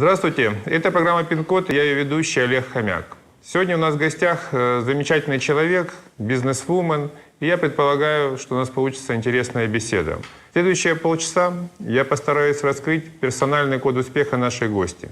Здравствуйте, это программа «Пин-код», я ее ведущий Олег Хомяк. Сегодня у нас в гостях э, замечательный человек, бизнесвумен, и я предполагаю, что у нас получится интересная беседа. Следующие полчаса я постараюсь раскрыть персональный код успеха нашей гости.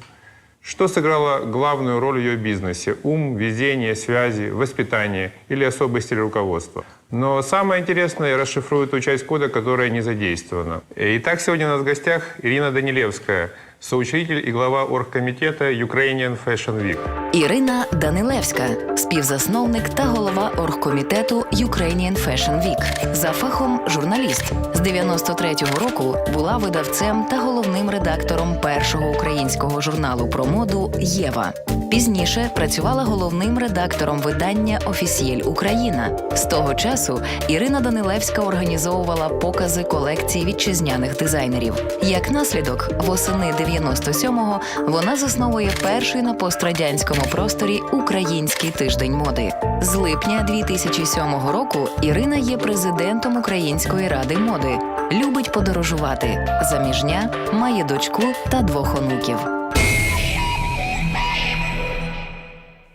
Что сыграло главную роль в ее бизнесе? Ум, везение, связи, воспитание или особый стиль руководства? Но самое интересное, я расшифрую ту часть кода, которая не задействована. Итак, сегодня у нас в гостях Ирина Данилевская, соучредитель и глава оргкомитета Ukrainian Fashion Week. Ірина Данилевська, співзасновник та голова оргкомітету Ukrainian Fashion Week. За фахом журналіст. З 93-го року була видавцем та головним редактором першого українського журналу про моду Єва. Пізніше працювала головним редактором видання Офісієль Україна. З того часу Ірина Данилевська організовувала покази колекцій вітчизняних дизайнерів. Як наслідок, восени 97-го вона засновує перший на пострадянському просторі Український тиждень моди. З липня 2007 року Ірина є президентом Української ради моди. Любить подорожувати. Заміжня, має дочку та двох онуків.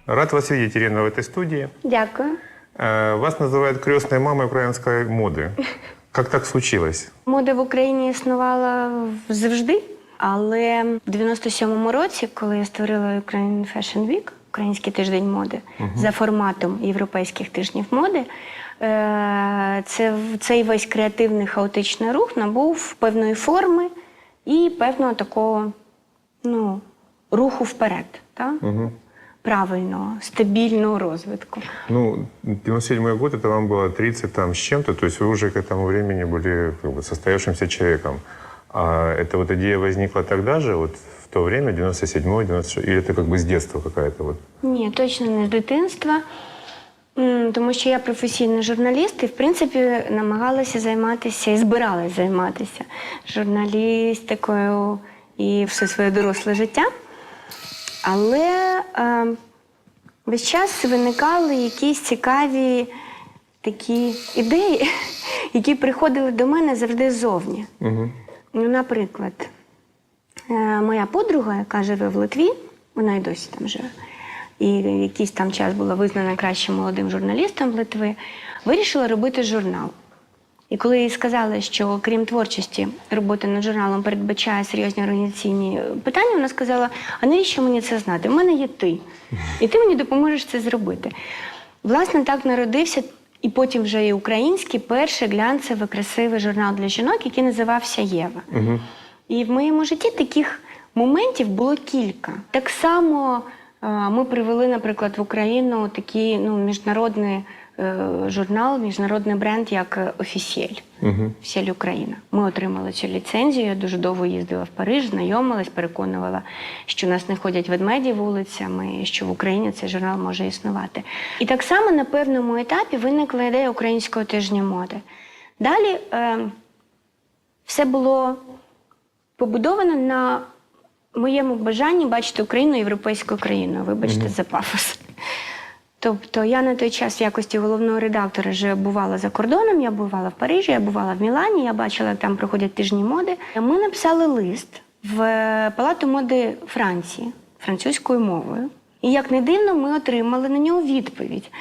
Рад вас видеть, Ирина, в этой студии. Дякую. Э, Вас называют крестной мамой украинской моды. Как так случилось? Мода в Україні існувала завжди, але в 97-му році, коли я створила Ukrainian Fashion Week, Український тиждень моди, за форматом європейських тижнів моди, е, це, цей весь креативний хаотичний рух набув певної форми і певного такого ну, руху вперед. Так? Правильного, стабільного розвитку. Ну, 97 год, это вам было 30 там с чем-то, то есть вы уже к этому времени были как бы, состоявшимся человеком. А эта вот идея возникла тогда же, вот в то время, 97-й, 96 или это как бы с детства какая-то вот? Ні, точно не з дитинства. М, Тому що я професійний журналіст і, в принципі, намагалася займатися і збиралася займатися журналістикою і все своє доросле життя. Але е, весь час виникали якісь цікаві такі ідеї, які приходили до мене завжди ззовні. Угу. Ну, наприклад, е, моя подруга, яка живе в Литві, вона і досі там живе, і якийсь там час була визнана кращим молодим журналістом Литви, вирішила робити журнал. І коли їй сказали, що крім творчості, робота над журналом передбачає серйозні організаційні питання, вона сказала: а навіщо мені це знати? У мене є ти, і ти мені допоможеш це зробити. Власне, так народився і потім вже і український перший глянцевий красивий журнал для жінок, який називався Єва. Угу. І в моєму житті таких моментів було кілька. Так само ми привели, наприклад, в Україну такий ну, міжнародний е, журнал, міжнародний бренд, як Офісіель. Угу. Україна. Ми отримали цю ліцензію. Я дуже довго їздила в Париж, знайомилась, переконувала, що нас не ходять ведмеді вулицями, що в Україні цей журнал може існувати. І так само на певному етапі виникла ідея українського тижня моди. Далі е, все було побудовано на моєму бажанні бачити Україну європейською країною. Вибачте за пафос. Тобто я на той час в якості головного редактора вже бувала за кордоном, я бувала в Парижі, я бувала в Мілані, я бачила, як там проходять тижні моди. Ми написали лист в Палату моди Франції французькою мовою. І як не дивно, ми отримали на нього відповідь.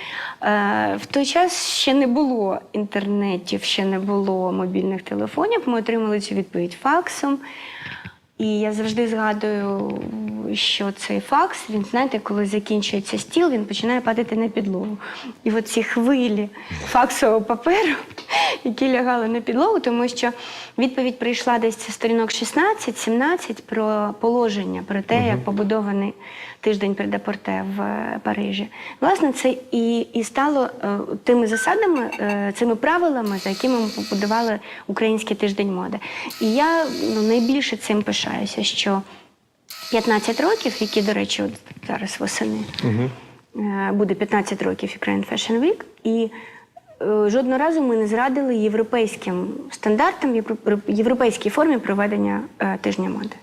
Е, в той час ще не було інтернетів, ще не було мобільних телефонів. Ми отримали цю відповідь факсом. І я завжди згадую, що цей факс, він, знаєте, коли закінчується стіл, він починає падати на підлогу. І от ці хвилі факсового паперу, які лягали на підлогу, тому що відповідь прийшла десь це сторінок 16-17 про положення, про те, як побудований тиждень предапорте в е, Парижі. Власне, це і, і стало е, тими засадами, е, цими правилами, за якими ми побудували український тиждень моди. І я ну, найбільше цим пишаюся, що 15 років, які, до речі, от зараз восени, е, буде 15 років Ukraine Fashion Week, і жодного разу ми не зрадили європейським стандартам, євро- європейській формі проведення тижня моди.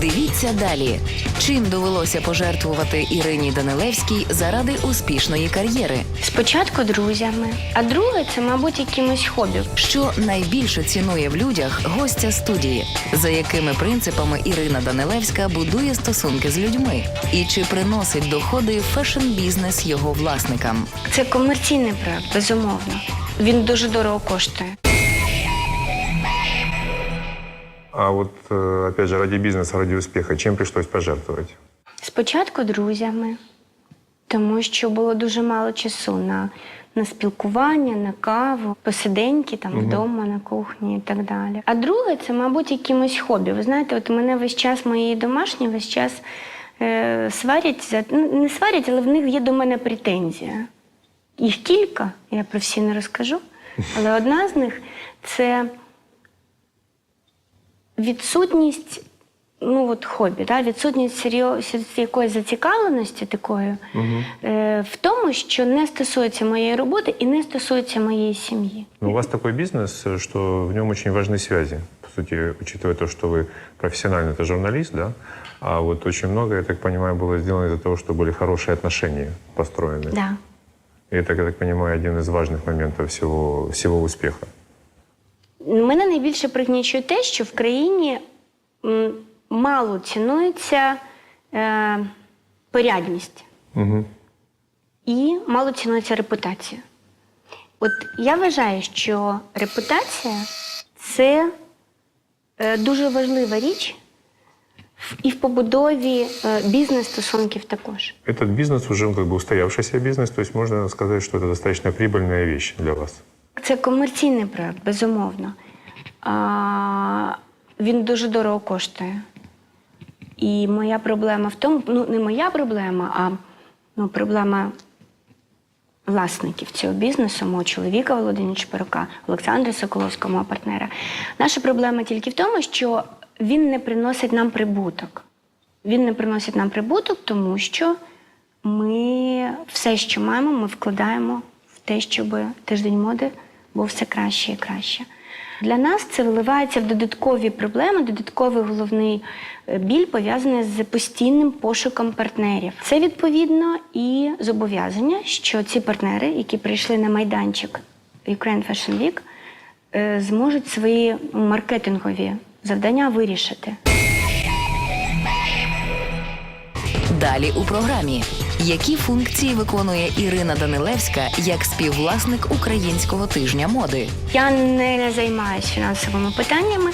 Дивіться далі, чим довелося пожертвувати Ірині Данилевській заради успішної кар'єри. Спочатку друзями, а друге це, мабуть, якимось хобі. Що найбільше цінує в людях гостя студії, за якими принципами Ірина Данилевська будує стосунки з людьми, і чи приносить доходи фешн-бізнес його власникам. Це комерційний проект, безумовно. Він дуже дорого коштує. А вот, э, опять же, ради бизнеса, ради успеха, чем пришлось пожертвовать? Спочатку друзями, тому що було дуже мало часу на, на спілкування, на каву, посиденьки там вдома, на кухні і так далі. А друге, це, мабуть, якимось хобі. Ви знаєте, от мене весь час мої домашні весь час е, сварять за ну, не сварять, але в них є до мене претензія. Їх кілька, я про всі не розкажу. Але одна з них це відсутність ну, от хобі, да? відсутність серйоз- якоїсь зацікавленості такої е, в тому, що не стосується моєї роботи і не стосується моєї сім'ї. Ну, у вас такой бизнес, э, что в нем очень важны связи. По сути, учитывая то, что вы профессиональный это журналист, да, а вот очень много, я так понимаю, было сделано из-за того, что были хорошие отношения построены. Да. И это, я так понимаю, один из важных моментов всего, всего успеха. Мене найбільше пригнічує те, що в країні м, мало цінується е, порядність Угу. і мало цінується репутація. От я вважаю, що репутація це е, дуже важлива річ в- і в побудові е, бізнес-стосунків також. Этот бизнес уже как бы устоявшийся бизнес, то есть можно сказать, что это достаточно прибыльная вещь для вас. Це комерційний проект, безумовно. А, він дуже дорого коштує. І моя проблема в тому, ну не моя проблема, а ну, проблема власників цього бізнесу, мого чоловіка Володимира Шпирока, Олександра Соколовського, мого партнера. Наша проблема тільки в тому, що він не приносить нам прибуток. Він не приносить нам прибуток, тому що ми все, що маємо, ми вкладаємо те, щоб тиждень моди був все краще і краще. Для нас це виливається в додаткові проблеми, додатковий головний е, біль пов'язаний з постійним пошуком партнерів. Це відповідно і зобов'язання, що ці партнери, які прийшли на майданчик Ukraine Fashion Week, е, зможуть свої маркетингові завдання вирішити. Далі у програмі. Які функції виконує Ірина Данилевська як співвласник українського тижня моди? Я не займаюся фінансовими питаннями.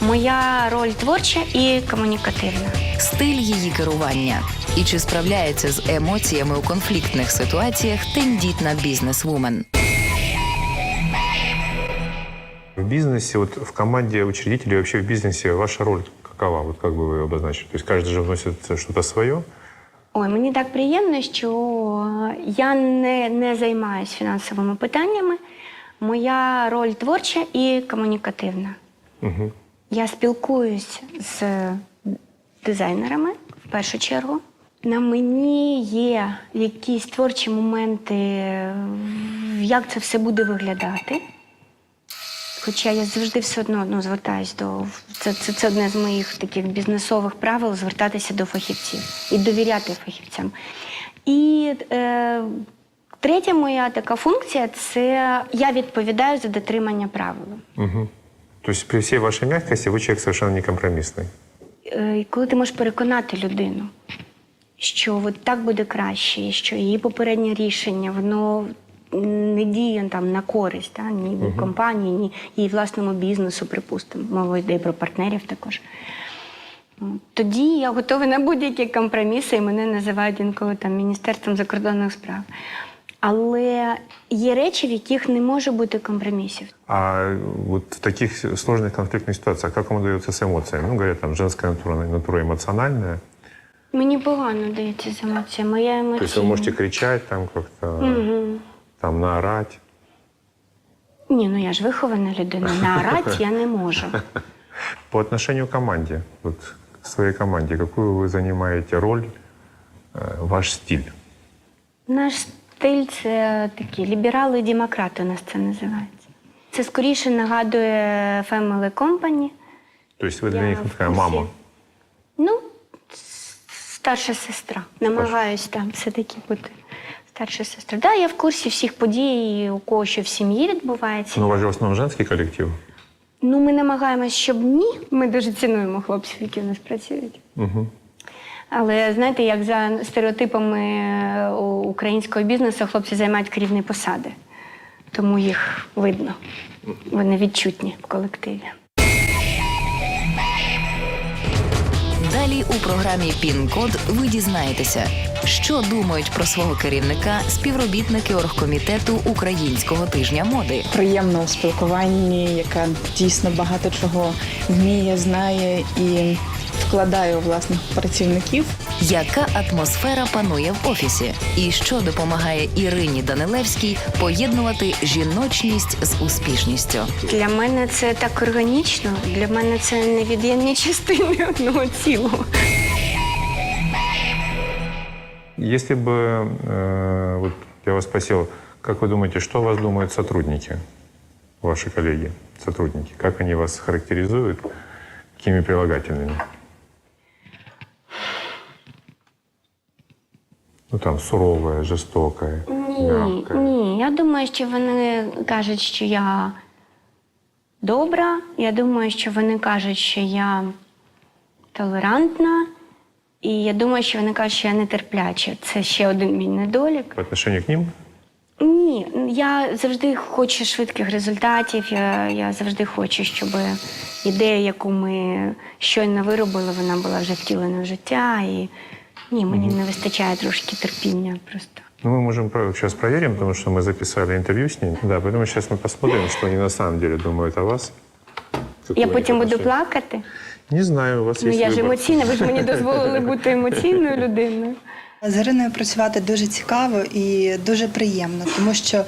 Моя роль творча і комунікативна. стиль її керування і чи справляється з емоціями у конфліктних ситуаціях тендітна бізнес-вумен. В бизнесе, вот в команде учредителей, вообще в бизнесе, ваша роль какова? Вот как бы вы обозначили? То есть каждый же вносит что-то свое? Ой, мені так приємно, що я не, не займаюся фінансовими питаннями. Моя роль творча і комунікативна. Угу. Я спілкуюсь з дизайнерами в першу чергу. На мені є якісь творчі моменти, як це все буде виглядати. Хоча я завжди все одно ну, звертаюсь до це, це, це одне з моїх таких бізнесових правил звертатися до фахівців і довіряти фахівцям. І е, третя моя така функція це я відповідаю за дотримання правил. Угу. То есть при всей вашей мягкости вы человек совершенно некомпромиссный. Е, коли ти можеш переконати людину, що от так буде краще, що її попереднє рішення воно не діє там на користь, та, ні компанії, ні її власному бізнесу, припустимо. Мова йде і про партнерів також. От. Тоді я готова на будь-які компроміси, і мене називають інколи там Міністерством закордонних справ. Але є речі, в яких не може бути компромісів. А вот в таких сложных конфликтных ситуациях, как вам удается с эмоциями? Ну, говорят, там женская натура, натура эмоциональная. Мені погано дається з емоціями. Моя емоція. То есть вы можете кричать там как-то, там наорать. Ні, ну я ж вихована людина. Наорати я не можу. По отношению к команде, вот к своей команде, какую вы занимаете роль, э, ваш стиль? Наш стиль це такі ліберали і демократи у нас це називається. Це скоріше нагадує Family Company. То есть вы для Я них в такая курсе. мама. Ну, с- старша сестра. Намагаюсь там все-таки бути старша сестра. Да, я в курсі всіх подій, у кого що в сім'ї відбувається. Ну, у вас же в основном женский коллектив. Ну, ми намагаємось, щоб ні. Ми дуже цінуємо хлопців, які у нас працюють. Угу. Але знаєте, як за стереотипами е, українського бізнесу, хлопці займають керівні посади. Тому їх видно. Вони відчутні в колективі. У програмі Пін-код ви дізнаєтеся, що думають про свого керівника співробітники оргкомітету Українського тижня моди. приємно у спілкуванні, яка дійсно багато чого вміє, знає і вкладає у власних працівників. Яка атмосфера панує в офісі, і що допомагає Ірині Данилевській поєднувати жіночність з успішністю? Для мене це так органічно, для мене це невід'ємні частини одного цілого. Если бы э, вот я вас спросил, как вы думаете, что о вас думают сотрудники, ваши коллеги, сотрудники? Как они вас характеризуют? Какими прилагательными? Ну там суровая, жестокая, Ні, мягкая. ні. Я думаю, що вони кажуть, що я добра. Я думаю, що вони кажуть, що я толерантна. І я думаю, що вони кажуть, що я нетерпляча. Це ще один мій недолік. По отношению к ним? Ні, я завжди хочу швидких результатів. Я, я завжди хочу, щоб ідея, яку ми щойно виробили, вона була вже втілена в життя. І ні, мені не вистачає трошки терпіння просто. Ну, мы можем сейчас проверим, потому что мы записали интервью с ней. Да, поэтому сейчас мы посмотрим, что они на самом деле думают о вас. Какое Я у них потім буду отношение. плакати. Не знаю, у вас Ну есть я ж выбор. емоційна, ви ж мені дозволили бути емоційною людиною. З Іриною працювати дуже цікаво і дуже приємно, тому що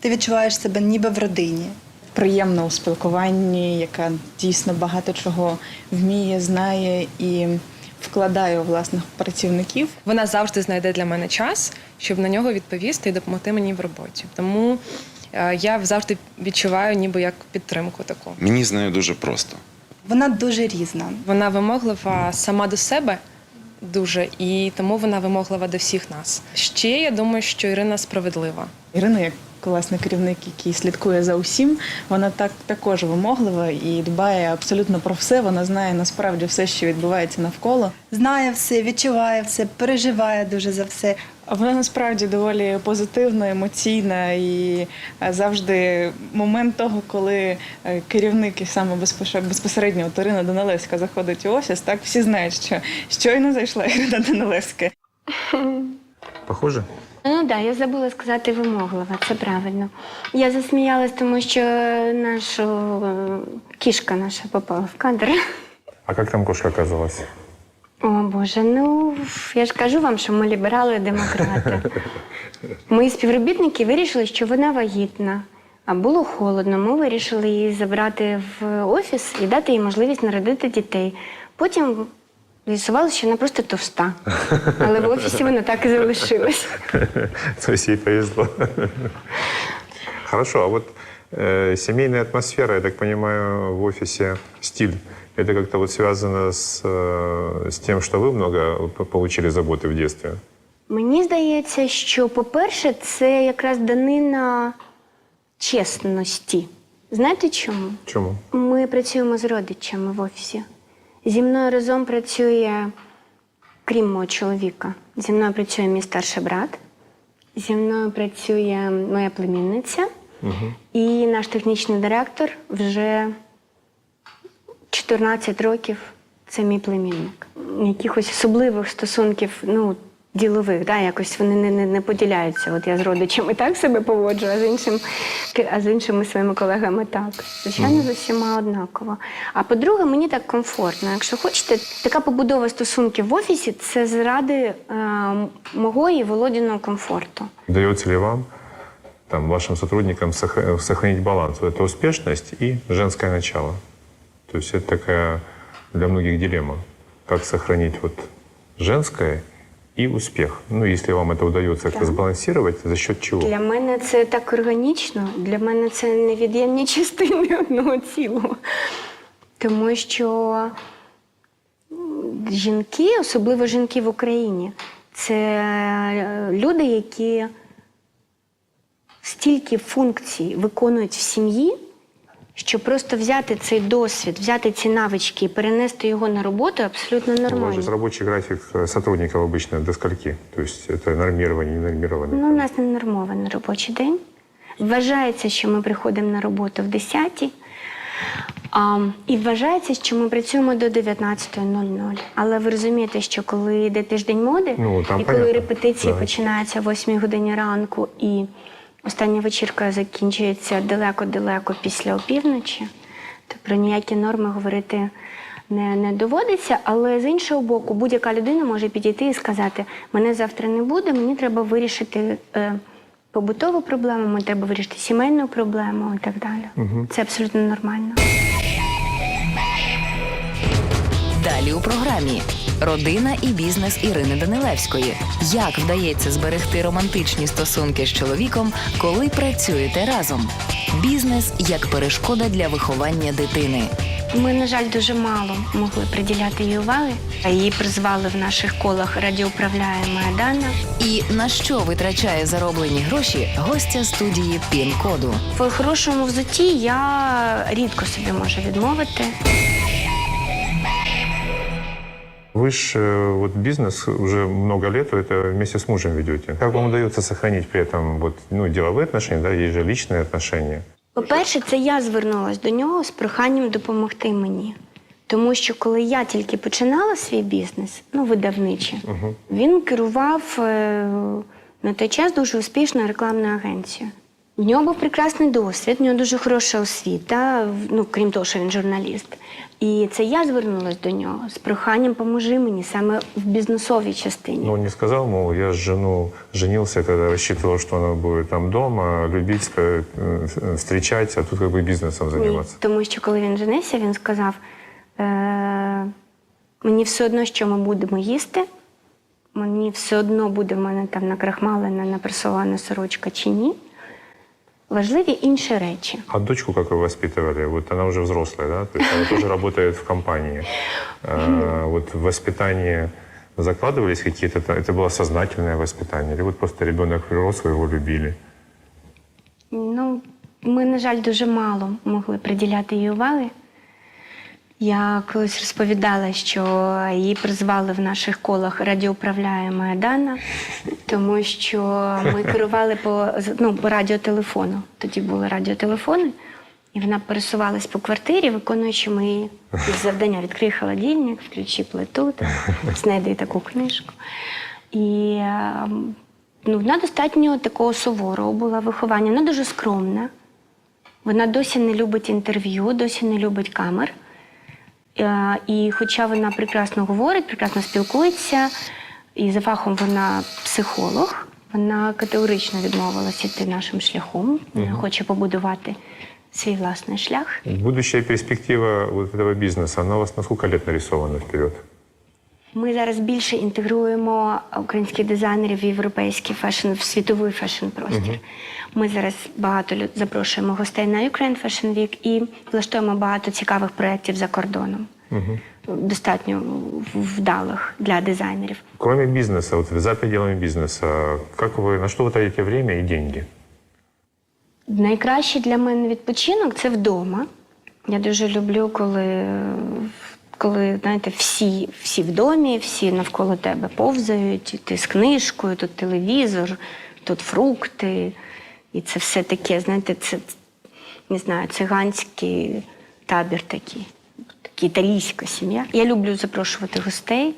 ти відчуваєш себе ніби в родині. Приємно у спілкуванні, яка дійсно багато чого вміє, знає і вкладає у власних працівників. Вона завжди знайде для мене час, щоб на нього відповісти і допомогти мені в роботі. Тому е, я завжди відчуваю ніби як підтримку таку. Мені з нею дуже просто. Вона дуже різна. Вона вимоглива сама до себе дуже, і тому вона вимоглива до всіх нас. Ще я думаю, що Ірина справедлива. Ірина, як класний керівник, який слідкує за усім, вона так також вимоглива і дбає абсолютно про все. Вона знає насправді все, що відбувається навколо. Знає все, відчуває все, переживає дуже за все. Вона насправді доволі позитивна, емоційна і е, завжди момент того, коли е, керівник і саме безпосередньо Ірина Данилевська заходить у офіс, так всі знають, що щойно зайшла Ірина Данилевська. Похоже? Ну так, да, я забула сказати вимоглива, це правильно. Я засміялась, тому що наша кішка наша попала в кадр. А как там кошка оказалась? О Боже, ну я ж кажу вам, що ми ліберали демократи. Мої співробітники вирішили, що вона вагітна. А було холодно. Ми вирішили її забрати в офіс і дати їй можливість народити дітей. Потім з'ясувалося, що вона просто товста. Але в офісі вона так і залишилась. То есть ей повезло. Хорошо, а вот э, семейная атмосфера, я так понимаю, в офисе, стиль, это как-то вот связано с, э, с тем, что вы много п- получили заботы в детстве? Мені здається, що, по-перше, це якраз данина чесності. Знаєте чому? Чому? Ми працюємо з родичами в офісі. Зі мною разом працює, крім мого чоловіка, зі мною працює мій старший брат, зі мною працює моя племінниця, і наш технічний директор вже 14 років це мій племінник. Якихось особливих стосунків, ну, ділових, да, якось вони не, не, не поділяються. От я з родичами так себе поводжу, а з, іншим, а з іншими своїми колегами так. Звичайно, з усіма однаково. А по-друге, мені так комфортно. Якщо хочете, така побудова стосунків в офісі це заради е, мого і Володіного комфорту. Удается ли вам, там, вашим сотрудникам сохранить баланс? Вот Это успешность и женское начало. То есть это такая для многих дилемма. Как сохранить вот женское и успех? Ну, если вам это удается как-то сбалансировать, за счет чего? Для мене це так органічно, для мене це невід'ємні частини одного цілого. Тому що жінки, особливо жінки в Україні, це е, люди, які стільки функцій виконують в сім'ї, що просто взяти цей досвід, взяти ці навички і перенести його на роботу абсолютно У вас нормально. же рабочий график э, сотрудников обычно до скольки? То есть это нормирование, не нормирование? Ну, у нас не нормований робочий день. Вважається, що ми приходимо на роботу в 10 а, і вважається, що ми працюємо до 19.00. Але ви розумієте, що коли йде тиждень моди, Ну, там і коли понятно. репетиції Да. починаються о 8 годині ранку, і остання вечірка закінчується далеко-далеко після опівночі, то про ніякі норми говорити не, не доводиться. Але з іншого боку, будь-яка людина може підійти і сказати: мене завтра не буде, мені треба вирішити. Е, Побутову проблему, мені треба вирішити сімейну проблему і так далі. Це абсолютно нормально. Далі у програмі родина і бізнес Ірини Данилевської. Як вдається зберегти романтичні стосунки з чоловіком, коли працюєте разом? Бізнес як перешкода для виховання дитини. Ми, на жаль, дуже мало могли приділяти їй уваги. Її призвали в наших колах радіоуправляєма Дана. І на що витрачає зароблені гроші гостя студії Пін-коду. В хорошому взутті я рідко собі можу відмовити. Вы же э, вот бизнес уже много лет, вы это вместе с мужем ведете. Как вам удается сохранить при этом вот, ну, деловые отношения, да, есть же личные отношения? По-перше, це я звернулася до нього з проханням допомогти мені. Тому що коли я тільки починала свій бізнес, ну видавничий, він керував е, на той час дуже успішною рекламною агенцією. В нього був прекрасний досвід, в нього дуже хороша освіта, в- ну крім того, що він журналіст. І це я звернулася до нього з проханням поможи мені саме в бізнесовій частині. Но он не сказал, мол, я с жену женился, когда рассчитывал, что она будет там дома, любить, ска- э, встречать, а тут как бы бизнесом Ні, заниматься. тому що коли він женився, він сказав: е- мені все одно, що ми будемо їсти, мені все одно буде в мене там накрахмалена, напресована сорочка чи ні. Важливі інші речі. А дочку как вы воспитывали? Вот она уже взрослая, да? То есть она тоже работает в компании. А, Вот в воспитании закладывались какие-то... Это было сознательное воспитание? Или вот просто ребенок рос, вы его любили? Ну, ми, на жаль, дуже мало могли приділяти їй уваги. Я колись розповідала, що її призвали в наших колах радіоуправляєма Дана, тому що ми керували по, ну, по радіотелефону. Тоді були радіотелефони, і вона пересувалась по квартирі, виконуючи мої завдання. Відкрий холодильник, включи плиту, знайди таку книжку. І е, ну, вона достатньо такого суворого була виховання. Вона дуже скромна. Вона досі не любить інтерв'ю, досі не любить камер. Е, І хоча вона прекрасно говорить, прекрасно спілкується, і за фахом вона психолог, вона категорично відмовилася йти нашим шляхом. Вона хоче побудувати свій власний шлях. Будущая перспектива вот этого бизнеса, она у вас на сколько лет нарисована вперед? Ми зараз більше інтегруємо українських дизайнерів в європейський фешн, в світовий фешн-простір. Ми зараз багато запрошуємо гостей на Ukraine Fashion Week і влаштуємо багато цікавих проєктів за кордоном. Достатньо в- вдалих для дизайнерів. Кроме бизнеса, вот за пределами бизнеса, как вы, на что вы тратите время и деньги? Найкращий для мене відпочинок це вдома. Я дуже люблю, коли, коли знаєте, всі, всі в домі, всі навколо тебе повзають, ти з книжкою, тут телевізор, тут фрукти. І це все таке, знаєте, це не знаю, циганський табір такий, така італійська сім'я. Я люблю запрошувати гостей.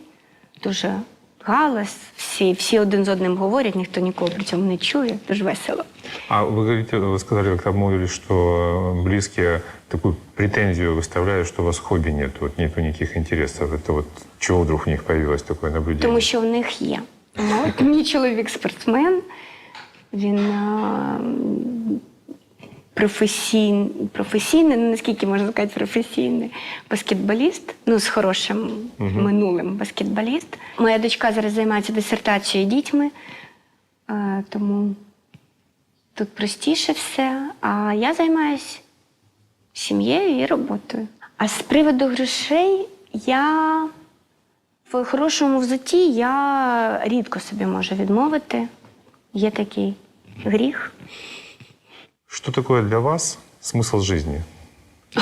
Дуже галас, всі, всі один з одним говорять, ніхто нікого при цьому не чує, дуже весело. А вы говорите, вы сказали, как-то обмолвились, что близкие такую претензию выставляют, что у вас хобби нет, вот нету никаких интересов. Это вот чего вдруг у них появилось такое наблюдение? Тому що в них є. Ну, от мій чоловік спортсмен, він а, професійний, професійний, ну наскільки можна сказати, професійний баскетболіст, ну з хорошим минулим баскетболіст. Моя дочка зараз займається дисертацією дітьми, а, тому тут простіше все. А я займаюся сім'єю і роботою. А з приводу грошей я В хорошому взутті я рідко собі можу відмовити. Є такий гріх. Что такое для вас смысл жизни?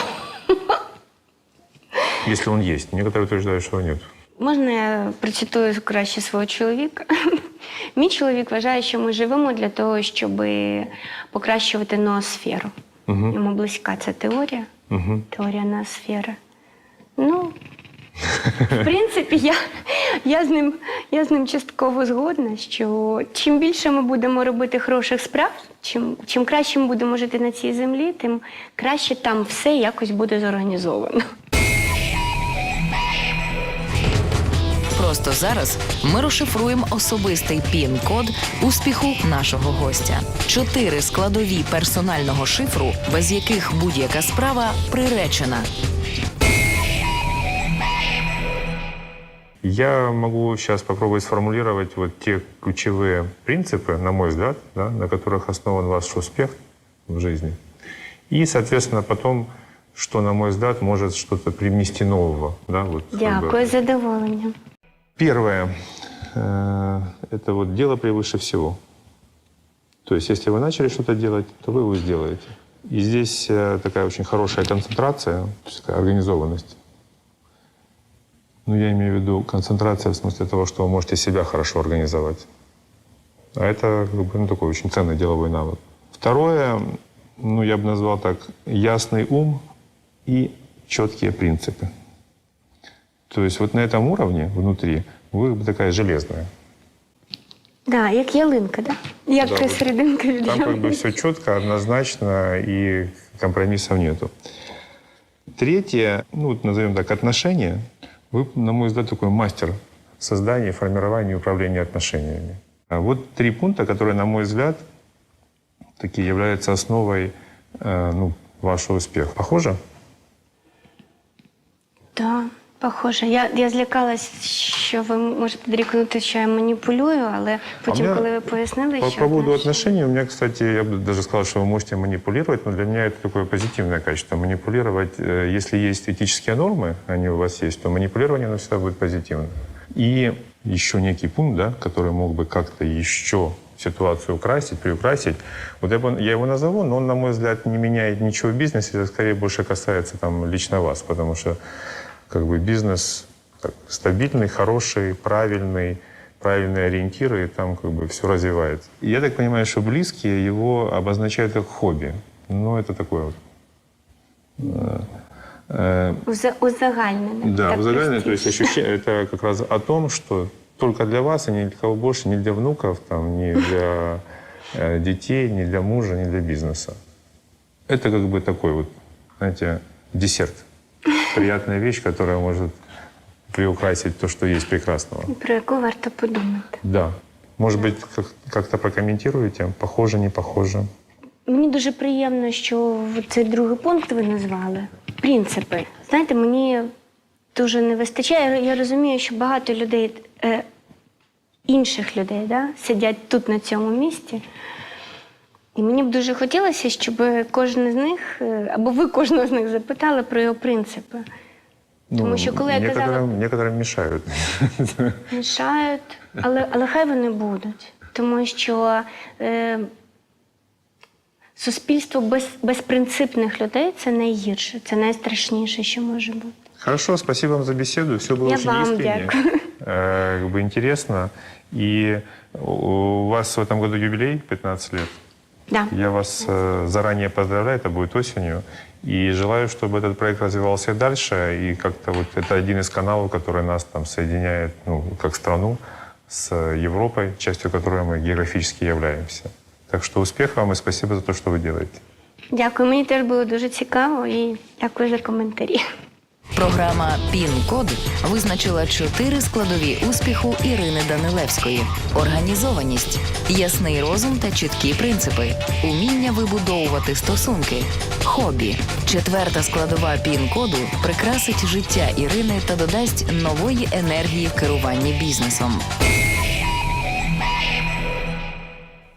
Если он есть. Некоторые утверждают, что его нет. Можна я процитую краще свого чоловіка? Мій чоловік вважає, що ми живемо для того, щоб покращувати ноосферу. Йому близька ця теорія, теорія ноосфери. Ну, в принципі, я, я, з ним, я з ним частково згодна, що чим більше ми будемо робити хороших справ, чим, чим краще ми будемо жити на цій землі, тим краще там все якось буде зорганізовано. Просто зараз ми розшифруємо особистий пін-код успіху нашого гостя. Чотири складові персонального шифру, без яких будь-яка справа приречена. Я могу сейчас попробовать сформулировать вот те ключевые принципы, на мой взгляд, да, на которых основан ваш успех в жизни. И, соответственно, потом, что, на мой взгляд, может что-то привнести нового. Да, вот, как бы. Дякую, з задоволенням. Первое. э, Это вот дело превыше всего. То есть, если вы начали что-то делать, то вы его сделаете. И здесь э, такая очень хорошая концентрация, организованность. Ну, я имею в виду концентрация в смысле того, что вы можете себя хорошо организовать. А это как бы, ну, такой очень ценный деловой навык. Второе, ну, я бы назвал так, ясный ум и четкие принципы. То есть вот на этом уровне внутри вы такая железная. Да, як ялинка, да? Як Да, та вот. серединка від Там как бы все четко, однозначно и компромиссов нету. Третье, ну вот назовем так, отношения. Вы, на мой взгляд, такой мастер создания, формирования и управления отношениями. А вот три пункта, которые, на мой взгляд, такие являются основой э, ну, вашего успеха. Похоже? Так, похоже. Я, я злякалась, що ви можете дорікнути, що я маніпулюю, але потім, А у меня коли ви пояснили, По що поводу знаєш, отношений, у меня, кстати, я бы даже сказал, что вы можете манипулировать, но для меня это такое позитивное качество. Манипулировать, э, если есть этические нормы, они у вас есть, то манипулирование, оно всегда будет позитивно. И еще некий пункт, да, который мог бы как-то еще ситуацию украсить, приукрасить. Вот я, бы- я его назову, но он, на мой взгляд, не меняет ничего в бизнесе, это скорее больше касается там, лично вас, потому что как бы бизнес так, стабильный, хороший, правильный, правильные ориентиры, и там как бы все развивается. И я так понимаю, что близкие его обозначают как хобби. Ну, это такое вот. э, э, уза- узагальнене. да, узагальное, то есть ощущение, это как раз о том, что только для вас, и ни для кого больше, ни для внуков, там, ни для э, детей, ни для мужа, ни для бизнеса. Это как бы такой вот, знаете, десерт. Приятная вещь, которая может приукрасить то, что есть прекрасного. Про яку варто подумати. Да. Может быть, как- как-то прокомментируете? Похоже, не похоже? Мені дуже приємно, що цей другий пункт ви назвали. Принципи. Знаєте, мені дуже не вистачає. Я- розумію, що багато людей, е, інших людей, да, сидять тут на цьому місці. І мені б дуже хотілося, щоб кожен з них, е, або ви кожного з них запитали про його принципи. Тому що коли я казала- некоторым, некоторым мешают. Мішають, але, але хай вони будуть. Тому що е, суспільство без, безпринципних людей це найгірше, це найстрашніше, що може бути. Хорошо, спасибо вам за беседу. Все было Я очень вам искренне, дякую. э, как бы интересно. И у вас в этом году юбилей 15 лет. Да. Я вас э, заранее поздравляю, это будет осенью. И желаю, чтобы этот проект развивался и дальше. И как-то вот это один из каналов, который нас там соединяет, ну, как страну с Европой, частью которой мы географически являемся. Так что успехов вам и спасибо за то, что вы делаете. Дякую. Мені теж було дуже цікаво і дякую за коментарі. Програма Пін-код визначила чотири складові успіху Ірини Данилевської: організованість, ясний розум та чіткі принципи, уміння вибудовувати стосунки, хобі. Четверта складова пін-коду прикрасить життя Ірини та додасть нової енергії в керуванні бізнесом.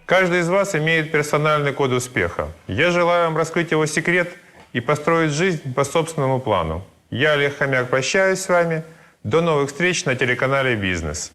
Каждый из вас имеет персональный код успеха. Я желаю вам раскрыть его секрет и построить жизнь по собственному плану. Я, Олег Хомяк, прощаюсь с вами. До новых встреч на телеканале «Бизнес».